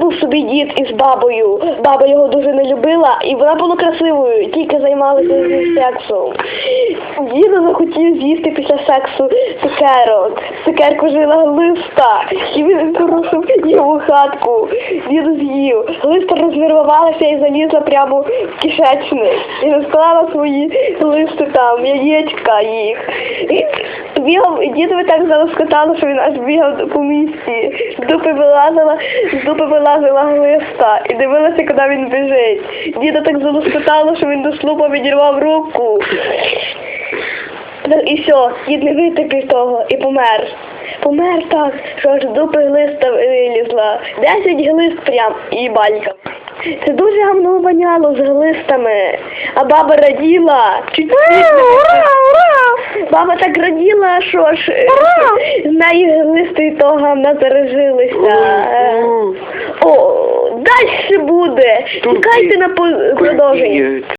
Був собі дід із бабою. Баба його дуже не любила, і вона була красивою, тільки займалася з сексом. Діду захотів з'їсти після сексу цукерок. Цукерку жила глиста, і він порушив його хатку. Діду з'їв. Глиста рознервувалася і залізла прямо в кишечник. І розклала свої глисти там, яєчка їх. Бігав, і дідові так залоскотало, що він аж бігав по місці. З дупи вилазила, з дупи вилазила глиста і дивилася, куди він біжить. Діда так залоскотало, що він до слупа відірвав руку. І все, дід не витерпів того і помер. Помер так, що аж дупи глиста вилізла. Десять глист прям і балька. Це дуже гамно воняло з глистами. А баба раділа. Чуть ура, Баба так раділа, що ж на з неї глисти і того гамна заражилися. О, далі буде. Чекайте на продовження.